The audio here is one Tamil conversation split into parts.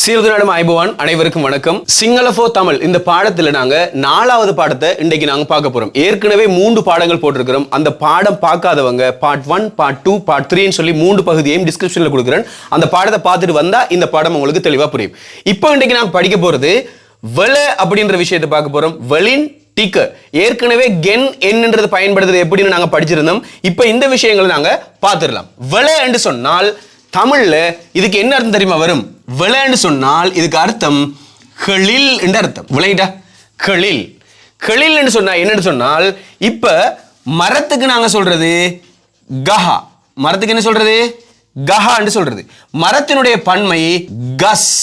சீர்திருநாடும் ஐபவான் அனைவருக்கும் வணக்கம். சிங்களஃபோ தமிழ் இந்த பாடத்தில் நாங்க நாலாவது பாடத்தை இன்றைக்கு நாங்க பார்க்க போறோம். ஏற்கனவே மூன்று பாடங்கள் போட்டிருக்கிறோம். அந்த பாடம் பார்க்காதவங்க part one part two part த்ரீன்னு சொல்லி மூன்று பகுதியையும் டிஸ்கிரிப்ஷனில் கொடுக்குறேன். அந்த பாடத்தை பார்த்துட்டு வந்தா இந்த பாடம் உங்களுக்கு தெளிவா புரியும். இப்போ இன்றைக்கு நாங்க படிக்க போறது வெள அப்படின்ற விஷயத்தை பார்க்க போறோம். வெளின் டிக்க ஏற்கனவே கென் என்னன்றது பயன்படுத்துறது எப்படின்னு நாங்கள் படிச்சிருந்தோம். இப்போ இந்த விஷயங்களை நாங்கள் பார்த்துடலாம். வெள என்று சொன்னால் தமிழில் இதுக்கு என்ன அர்த்தம் தெரியுமா வரும்? விளைன்னு சொன்னால் இதுக்கு அர்த்தம் ஹெளில் என்ற அர்த்தம். விளையிட்டா ஹெளில் ஹெளில் என்று சொன்னா என்னன்னு சொன்னால் இப்ப மரத்துக்கு நாங்க சொல்றது கஹா. மரத்துக்கு என்ன சொல்றது? கஹான்னு சொல்கிறது சொல்றது. மரத்தினுடைய பன்மை கஸ்.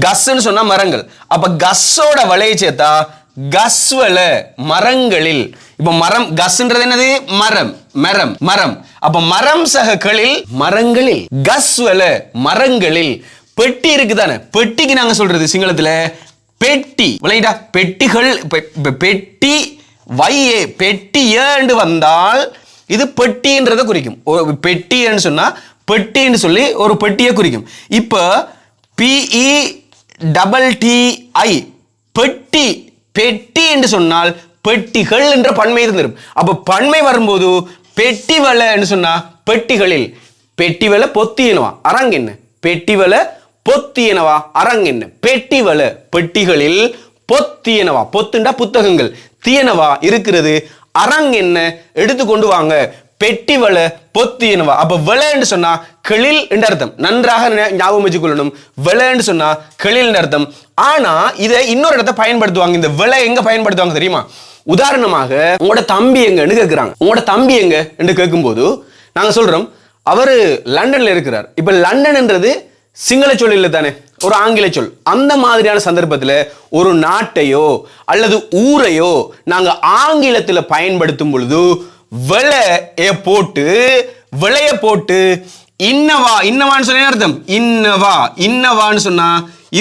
கஸ்ன்னு சொன்னா மரங்கள். அப்ப கஸ்ஸோட வலையை சேர்த்தா கஸ்வல மரங்களில். இப்ப மரம் கஸ்ன்றது என்னது? மரம். மரம். மரம். அப்ப மரம் சககளில் மரங்களில். கஸ்வல மரங்களில். பெட்டி இருக்குதானே? பெட்டிக்கு நாங்க சொல்றது சிங்களத்துல பெட்டி. விளையாடா பெட்டிகள் பெட்டி வையே பெட்டி ஏண்டு வந்தால் இது பெட்டின்றதை குறிக்கும். ஒரு பெட்டின்னு சொன்னா பெட்டின்னு சொல்லி ஒரு பெட்டியை குறிக்கும். இப்போ பிஇ டபுள் டிஐ பெட்டி பெட்டி என்று சொன்னால் பெட்டிகள் என்ற பன்மை இருந்திருக்கும் அப்போ பன்மை வரும்போது பெட்டி வலைன்னு சொன்னால் சொன்னா பெட்டிகளில். பெட்டி வலை பொத்தினுவான் அரங்கு என்ன? பெட்டி வலை பொத்தியனவா அரங்க என்ன? பெட்டி வலை பெட்டிகளில் பொத்தியனவா பொத்துண்டா புத்தகங்கள். தீயனவா இருக்கிறது? அரங் என்ன? எடுத்து கொண்டு வாங்க. பெட்டி வலை பொத்தியனவா அப்ப விளைன்னு சொன்னா கிளில் என்று அர்த்தம். நன்றாக ஞாபகம் வச்சுக்கொள்ளணும். விளைன்னு சொன்னா கிளில் அர்த்தம். ஆனா இதை இன்னொரு இடத்த பயன்படுத்துவாங்க. இந்த விலை எங்க பயன்படுத்துவாங்க தெரியுமா? உதாரணமாக உங்களோட தம்பி எங்கன்னு கேட்கிறாங்க உங்களோட தம்பி எங்க என்று கேட்கும்போது நாங்க சொல்றோம் அவரு லண்டன்ல இருக்கிறார். இப்ப லண்டன்ன்றது சிங்கள சொல் இல்லை தானே? ஒரு ஆங்கில சொல். அந்த மாதிரியான சந்தர்ப்பத்தில் ஒரு நாட்டையோ அல்லது ஊரையோ நாங்கள் ஆங்கிலத்தில் பயன்படுத்தும் பொழுது விலையை போட்டு விலைய போட்டு இன்னவா இன்னவான்னு சொன்ன அர்த்தம். இன்னவா இன்னவான்னு சொன்னா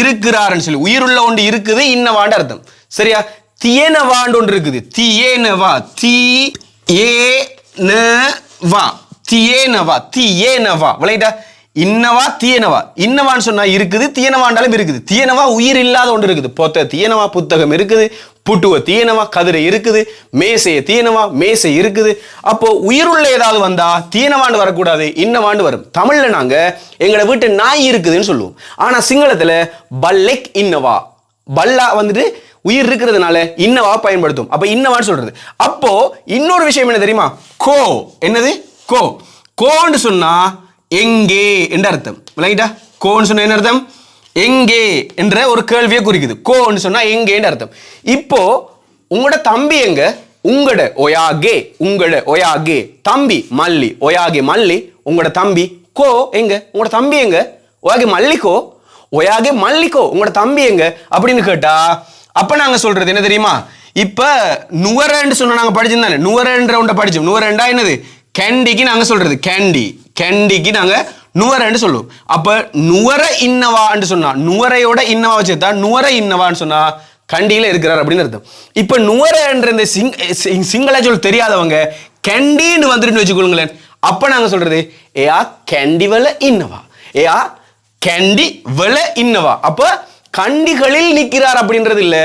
இருக்கிறாருன்னு சொல்லி. உயிருள்ள ஒன்று இருக்குது இன்னவான்னு அர்த்தம். சரியா? தியனவான்னு ஒன்று இருக்குது. தியேனவா. தி ஏ ந வா தியேனவா. தியேனவா. விளையாட்டா இன்னவா தீயனவா? இன்னவான்னு சொன்னா இருக்குது தீயனவாண்டாலும் இருக்குது. தீயனவா உயிர் இல்லாத ஒன்று இருக்குது. பொத்த தீயனவா புத்தகம் இருக்குது. புட்டுவ தீயனவா கதிரை இருக்குது. மேசைய தீயனவா மேசை இருக்குது. அப்போ உயிருள்ள ஏதாவது வந்தா தீயனவாண்டு வரக்கூடாது இன்னவாண்டு வரும். தமிழ்ல நாங்க எங்களை வீட்டு நாய் இருக்குதுன்னு சொல்லுவோம். ஆனா சிங்களத்துல பல்லெக் இன்னவா. பல்லா வந்துட்டு உயிர் இருக்கிறதுனால இன்னவா பயன்படுத்தும். அப்ப இன்னவான்னு சொல்றது. அப்போ இன்னொரு விஷயம் என்ன தெரியுமா? கோ. என்னது? கோ. கோன்னு சொன்னா எங்கே என்ற அர்த்தம். விளங்கிட்டா? கோன்னு சொன்னா என்ன அர்த்தம்? எங்கே என்ற ஒரு கேள்வியை குறிக்குது. கோன்னு சொன்னா எங்கேன்னு அர்த்தம். இப்போ உங்களோட தம்பி எங்க? உங்களோட ஒயாகே உங்களோட ஒயாகே. தம்பி மல்லி ஒயாகே மல்லி உங்களோட தம்பி கோ எங்க? உங்களோட தம்பி எங்க? ஒயாகே மல்லிக்கோ ஒயாகே மல்லிக்கோ உங்களோட தம்பி எங்க? அப்படின்னு கேட்டா அப்ப நாங்க சொல்றது என்ன தெரியுமா? இப்ப நுவரன்னு சொன்னா நாங்க படிச்சிருந்தானே? நுவரன்ற ஒன்றை படிச்சோம். நுவரண்டா என்னது? கேண்டிக்கு நாங்க சொல்றது கேண்டி கேண்டிக்கு நாங்கள் நுவரன்னு சொல்லுவோம். அப்போ நுவர இன்னவான்னு சொன்னா நுவரையோட இன்னவா வச்சுருந்தா நுவர இன்னவான்னு சொன்னா கண்டியில இருக்கிறார் அப்படின்னு அர்த்தம். இப்போ நுவரன்ற இந்த சிங் சிங்கள சொல் தெரியாதவங்க கெண்டின்னு வந்துட்டு வச்சுக்கொள்ளுங்களேன். அப்போ நாங்க சொல்றது ஏயா கண்டிவல இன்னவா? ஏயா கெண்டி வெல இன்னவா? அப்போ கண்டிகளில் நிற்கிறார் அப்படின்றது இல்ல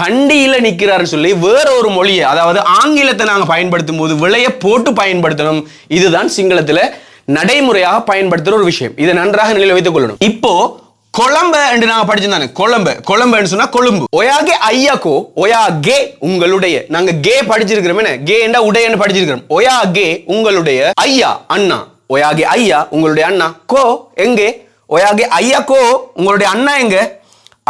கண்டியில நிற்கிறாருன்னு சொல்லி வேற ஒரு மொழியை அதாவது ஆங்கிலத்தை நாங்கள் பயன்படுத்தும் போது விலையை போட்டு பயன்படுத்தணும். இதுதான் சிங்களத்துல நடைமுறையாக பயன்படுத்துகிற ஒரு விஷயம். இதை நன்றாக நிலையில் வைத்துக் கொள்ளணும். இப்போ கொழம்ப என்று நாங்க படிச்சிருந்தானே கொழம்பு கொழம்புன்னு சொன்னா கொழும்பு. ஒயாகே ஐயாக்கோ ஒயாகே உங்களுடைய. நாங்க கே படிச்சிருக்கிறோம் என்ன? கேண்டா உடையன்னு படிச்சிருக்கிறோம். ஒயா கே உங்களுடைய ஐயா அண்ணா. ஒயாகே ஐயா உங்களுடைய அண்ணா. கோ எங்கே? ஒயாகே ஐயா கோ உங்களுடைய அண்ணா எங்க?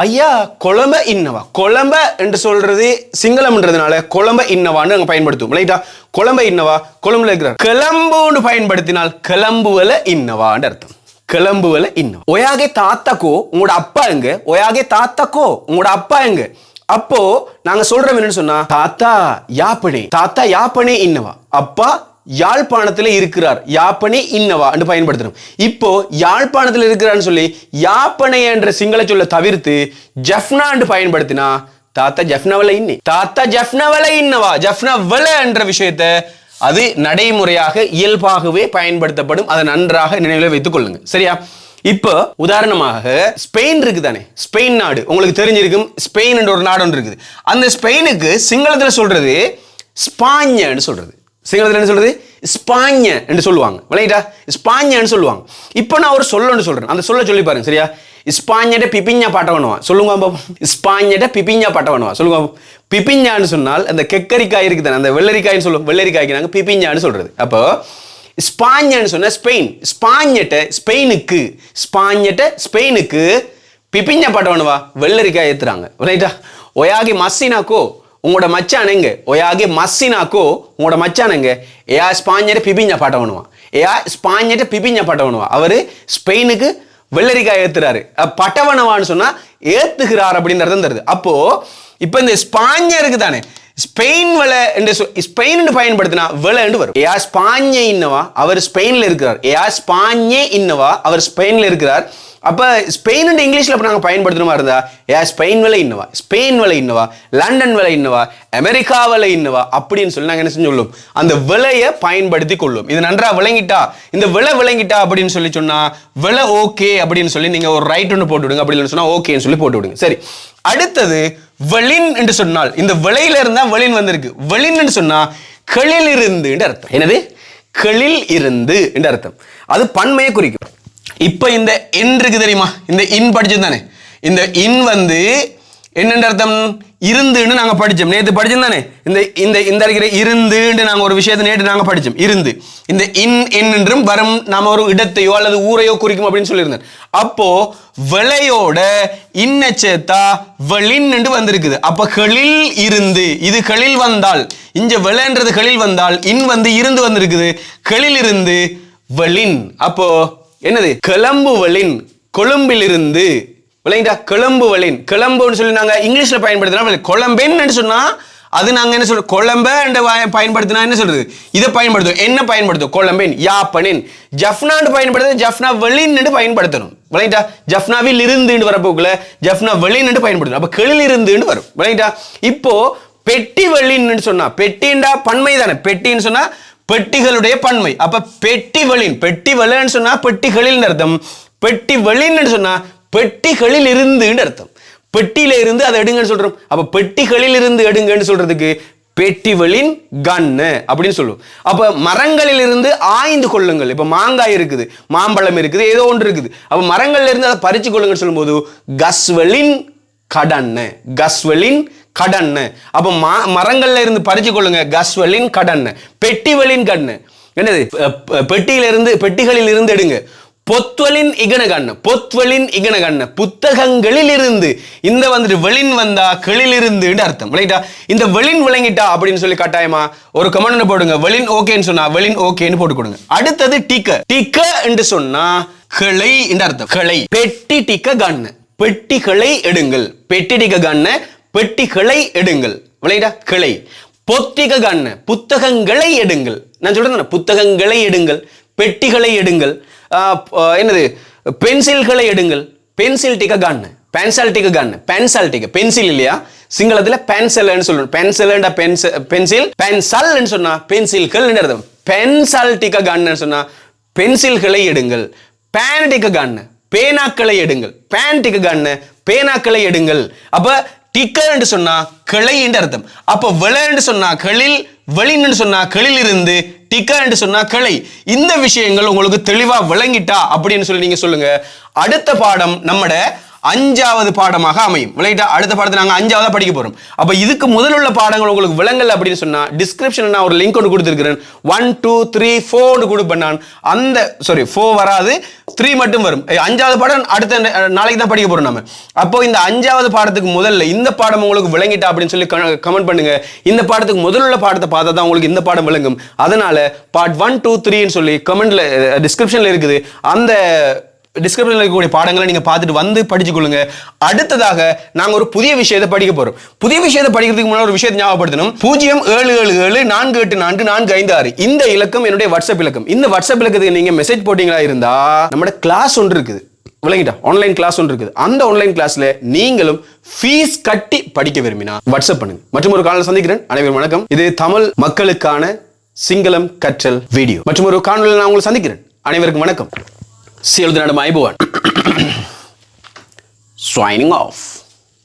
ஐயா குழம்ப இன்னவா? குழம்ப என்று சொல்றது சிங்களம்ன்றதுனால குழம்ப இன்னவான்னு அங்கே பயன்படுத்துவோம் ரைட்டா குழம்ப இன்னவா? குழம்புல இருக்கிறார் கிளம்புன்னு பயன்படுத்தினால் கிளம்புவல இன்னவான்னு அர்த்தம். கிளம்புவல இன்னவா. ஒயாகே தாத்தாக்கோ உங்களோட அப்பா எங்க? ஒயாகே தாத்தாக்கோ உங்களோட அப்பா எங்க? அப்போ நாங்க சொல்றோம் என்னன்னு சொன்னா தாத்தா யாப்பனே தாத்தா யாப்பனே இன்னவா? அப்பா யாழ்ப்பாணத்தில் இருக்கிறார். யாப்பனே இன்னவா என்று பயன்படுத்தணும். இப்போ யாழ்ப்பாணத்தில் இருக்கிறான்னு சொல்லி யாப்பனை என்ற சிங்கள சொல்ல தவிர்த்து ஜஃப்னா என்று பயன்படுத்தினா தாத்தா ஜஃப்னவல இன்னி. தாத்தா ஜஃப்னவல இன்னவா. ஜஃப்னவல என்ற விஷயத்தை அது நடைமுறையாக இயல்பாகவே பயன்படுத்தப்படும். அதை நன்றாக நினைவில் வைத்துக் கொள்ளுங்க. சரியா? இப்போ உதாரணமாக ஸ்பெயின் இருக்கு தானே ஸ்பெயின் நாடு. உங்களுக்கு தெரிஞ்சிருக்கும் ஸ்பெயின் என்ற ஒரு நாடு ஒன்று இருக்குது. அந்த ஸ்பெயினுக்கு சிங்களத்தில் சொல்றது ஸ்பாஞ்சன்னு சொல்றது. சிங்களத்தில் என்ன சொல்றது? ஸ்பாஞ்ச என்று சொல்லுவாங்க. விளையிட்டா ஸ்பாஞ்சன்னு சொல்லுவாங்க. இப்போ நான் ஒரு சொல்லன்னு சொல்கிறேன் அந்த சொல்ல சொல்லி பாருங்க சரியா? ஸ்பாஞ்சட பிபிஞ்சா பாட்டவனுவா சொல்லுங்க பாப்போம் ஸ்பாஞ்சட பிபிஞ்சா பாட்டவனுவா சொல்லுங்க பிபிஞ்சான்னு சொன்னால் அந்த கெக்கரிக்காய் இருக்குது அந்த வெள்ளரிக்காய்னு சொல்லுவோம். வெள்ளரிக்காய்க்கு நாங்கள் பிபிஞ்சான்னு சொல்றது. அப்போ ஸ்பாஞ்சன்னு சொன்னால் ஸ்பெயின் ஸ்பாஞ்சட்ட ஸ்பெயினுக்கு ஸ்பாஞ்சட்ட ஸ்பெயினுக்கு பிபிஞ்சா பாட்ட பண்ணுவா. வெள்ளரிக்காய் ஏற்றுறாங்க ரைட்டா ஒயாகி மசினாக்கோ உங்களோட மச்சானங்க ஒயாகி மஸ்ஸினாக்கோ உங்களோட மச்சானுங்க ஏயா ஸ்பாஞ்சர் பிபிஞ்ச பாட்டவனுவா ஏயா ஸ்பாஞ்சர் பிபிஞ்ச பாட்டவனுவா அவர் ஸ்பெயினுக்கு வெள்ளரிக்காய் ஏத்துறாரு. பட்டவனவான்னு சொன்னா ஏத்துகிறார் அப்படின்னு அர்த்தம் தருது. அப்போ இப்போ இந்த ஸ்பாஞ்சருக்கு தானே ஸ்பெயின் வில என்று ஸ்பெயின் பயன்படுத்தினா விலை என்று வரும். ஏயா ஸ்பாஞ்சே இன்னவா? அவர் ஸ்பெயின்ல இருக்கிறார். ஏயா ஸ்பாஞ்சே இன்னவா? அவர் ஸ்பெயின்ல இருக்கிறார். அப்போ ஸ்பெயின் அண்ட் இங்கிலீஷில் அப்ப நாங்கள் பயன்படுத்தணுமா இருந்தா? ஏ ஸ்பெயின் விலை இன்னவா? ஸ்பெயின் விலை இன்னவா? லண்டன் விலை இன்னவா? அமெரிக்கா விலை இன்னவா? அப்படின்னு சொல்லி நாங்கள் என்ன செஞ்சு சொல்லுவோம் அந்த விலையை பயன்படுத்தி கொள்ளும். இது நன்றா விளங்கிட்டா? இந்த விலை விளங்கிட்டா அப்படின்னு சொல்லி சொன்னால் விலை ஓகே அப்படின்னு சொல்லி நீங்கள் ஒரு ரைட் ஒன்று போட்டு விடுங்க. அப்படின்னு சொன்னால் ஓகேன்னு சொல்லி போட்டு விடுங்க. சரி. அடுத்தது வெளின் என்று சொன்னால். இந்த விலையில இருந்தால் வெளின் வந்திருக்கு. வெளின் என்று சொன்னா களில் இருந்து அர்த்தம். என்னது? களில் இருந்து என்று அர்த்தம். அது பன்மையை குறிக்கும். இப்போ இந்த என் இருக்கு தெரியுமா? இந்த இன் படிச்சது தானே. இந்த இன் வந்து என்னென்ற அர்த்தம்? இருந்துன்னு நாங்கள் படித்தோம் நேற்று படித்தோம் தானே? இந்த இந்த இந்த இருக்கிற இருந்துன்னு நாங்கள் ஒரு விஷயத்தை நேற்று நாங்கள் படித்தோம் இருந்து. இந்த இன் என்றும் வரும் நாம் ஒரு இடத்தையோ அல்லது ஊரையோ குறிக்கும் அப்படின்னு சொல்லியிருந்தேன் அப்போ விளையோட இன்ன சேர்த்தா வெளின்னு வந்திருக்குது. அப்போ களில் இருந்து இது களில் வந்தால் இங்க விளைன்றது களில் வந்தால் இன் வந்து இருந்து வந்திருக்குது. களில் இருந்து வெளின். அப்போ என்னது? கிளம்புவலின் கொழும்பிலிருந்து விளங்கிட்டா கிளம்பு வலின் கிளம்புன்னு சொல்லி நாங்கள் இங்கிலீஷில் பயன்படுத்தினா கொழம்பென்னு சொன்னால் அது நாங்கள் என்ன சொல்றோம் கொழம்ப பயன்படுத்தினா என்ன சொல்றது? இதை பயன்படுத்தும் என்ன பயன்படுத்தும் கொழம்பின் யாப்பனின். ஜஃப்னான்னு பயன்படுத்த ஜஃப்னா வெளின்னு பயன்படுத்தணும். விளங்கிட்டா ஜஃப்னாவில் இருந்துன்னு வரப்போக்குல ஜஃப்னா வெளின்னு பயன்படுத்தணும். அப்போ கெளில் இருந்துன்னு வரும். விளங்கிட்டா இப்போ பெட்டி வெளின்னு சொன்னா பெட்டின்டா பன்மை தானே பெட்டின்னு சொன்னா பெட்டிகளுடைய பன்மை. அப்ப பெட்டி வெளின் பெட்டி வெளின்னு சொன்னா பெட்டிகளில் அர்த்தம். பெட்டி வெளின்னு சொன்னா பெட்டிகளில் இருந்துன்னு அர்த்தம். பெட்டியில இருந்து அதை எடுங்கன்னு சொல்றோம். அப்ப பெட்டிகளில் இருந்து எடுங்கன்னு சொல்றதுக்கு பெட்டிவெளின் கன்னு அப்படின்னு சொல்லுவோம். அப்ப மரங்களில் இருந்து ஆய்ந்து கொள்ளுங்கள். இப்ப மாங்காய் இருக்குது மாம்பழம் இருக்குது ஏதோ ஒன்று இருக்குது. அப்ப மரங்கள்ல இருந்து அதை பறிச்சு கொள்ளுங்கன்னு சொல்லும்போது கஸ்வலின் கடன்னு. கஸ்வலின் கடன்னு. அப்போ மா- மரங்கள்ல இருந்து பறிச்சு கொள்ளுங்க கஸ்வலின் கடன்னு. பெட்டிவலின் கண்ணு. என்னது? பெட்டியிலிருந்து பெட்டியில இருந்து பெட்டிகளில் இருந்து எடுங்க. பொத்வலின் இகனகண்ணு பொத்வலின் இகனகண்ணு புத்தகங்களில் இருந்து இந்த வந்துட்டு வெளின் வந்தா கிளில் இருந்துன்னு அர்த்தம். ரைட்டா இந்த வெளின் விளங்கிட்டா அப்படின்னு சொல்லி கட்டாயமா ஒரு கமெண்ட் போடுங்க. வெளின் ஓகேன்னு சொன்னா வெளின் ஓகேன்னு போட்டு கொடுங்க. அடுத்தது டிக்க. டிக்க என்று சொன்னா கிளை என்று அர்த்தம். கிளை. பெட்டி டிக்க கண்ணு. பெட்டிகளை எடுங்கள். பெட்டி டிக்க கண்ணு. பெட்டிகளை எடுங்கள். விளையாடா கிளை. பொத்திக கண்ண. புத்தகங்களை எடுங்கள். நான் சொல்றேன் புத்தகங்களை எடுங்கள். பெட்டிகளை எடுங்கள். என்னது? பென்சில்களை எடுங்கள். பென்சில் டிக்க கண்ணு. பென்சில் டிக்க கண்ணு. பென்சில் டிக்க. பென்சில் இல்லையா? சிங்களத்துல பென்சல்னு சொல்லணும் பென்சில்டா பென்சில் பென்சில் பென்சல்னு சொன்னா பென்சில்கள் அர்த்தம். பென்சல் டிக்க கண்ணு சொன்னா பென்சில்களை எடுங்கள். பேன் டிக்க கண்ணு. பேனாக்களை எடுங்கள். பேன் டிக்க கண்ணு. பேனாக்களை எடுங்கள். அப்போ டிக்கர் என்று சொன்னா கிளை என்று அர்த்தம். அப்ப விள என்று சொன்னா களில் வெளின்னு சொன்னா களில் இருந்து டிக்கா என்று சொன்னா கிளை. இந்த விஷயங்கள் உங்களுக்கு தெளிவா விளங்கிட்டா அப்படின்னு சொல்லி நீங்க சொல்லுங்க. அடுத்த பாடம் நம்மட அஞ்சாவது பாடமாக அமையும். விளையாட்டா அடுத்த பாடத்தை நாங்கள் அஞ்சாவதாக படிக்க போகிறோம் அப்போ இதுக்கு முதல் உள்ள பாடங்கள் உங்களுக்கு விளங்கல் அப்படின்னு சொன்னால் டிஸ்கிரிப்ஷன் நான் ஒரு லிங்க் ஒன்று கொடுத்துருக்கிறேன். ஒன் டூ த்ரீ ஃபோர்னு கொடுப்பேன் நான். அந்த சாரி ஃபோர் வராது த்ரீ மட்டும் வரும். அஞ்சாவது பாடம் அடுத்த நாளைக்கு தான் படிக்க போகிறோம் நம்ம அப்போ இந்த அஞ்சாவது பாடத்துக்கு முதல்ல இந்த பாடம் உங்களுக்கு விளங்கிட்டா அப்படின்னு சொல்லி கமெண்ட் பண்ணுங்க. இந்த பாடத்துக்கு முதல்ல உள்ள பாடத்தை பார்த்தா தான் உங்களுக்கு இந்த பாடம் விளங்கும். அதனால பார்ட் ஒன் டூ த்ரீன்னு சொல்லி கமெண்ட்ல டிஸ்கிரிப்ஷன்ல இருக்குது. அந்த டிஸ்கிரிப்ஷனில் இருக்கக்கூடிய பாடங்களை நீங்கள் பார்த்துட்டு வந்து படிச்சுக்கொள்ளுங்க அடுத்ததாக நாங்கள் ஒரு புதிய விஷயத்தை படிக்க போகிறோம் புதிய விஷயத்தை படிக்கிறதுக்கு முன்னாடி ஒரு விஷயத்தை ஞாபகப்படுத்தணும். பூஜ்ஜியம் ஏழு ஏழு ஏழு நான்கு எட்டு நான்கு நான்கு ஐந்து ஆறு. இந்த இலக்கம் என்னுடைய வாட்ஸ்அப் இலக்கம். இந்த வாட்ஸ்அப் இலக்கத்துக்கு நீங்கள் மெசேஜ் போட்டிங்களா இருந்தால் நம்மளோட கிளாஸ் ஒன்று இருக்குது. விளங்கிட்டா ஆன்லைன் கிளாஸ் ஒன்று இருக்குது. அந்த ஆன்லைன் கிளாஸ்ல நீங்களும் ஃபீஸ் கட்டி படிக்க விரும்பினா வாட்ஸ்அப் பண்ணுங்க. மற்றும் ஒரு காலையில் சந்திக்கிறேன். அனைவரும் வணக்கம். இது தமிழ் மக்களுக்கான சிங்களம் கற்றல் வீடியோ. மற்றும் ஒரு காணொலியில் நான் உங்களை சந்திக்கிறேன். அனைவருக்கும் வணக்கம். See you my boy. Signing off.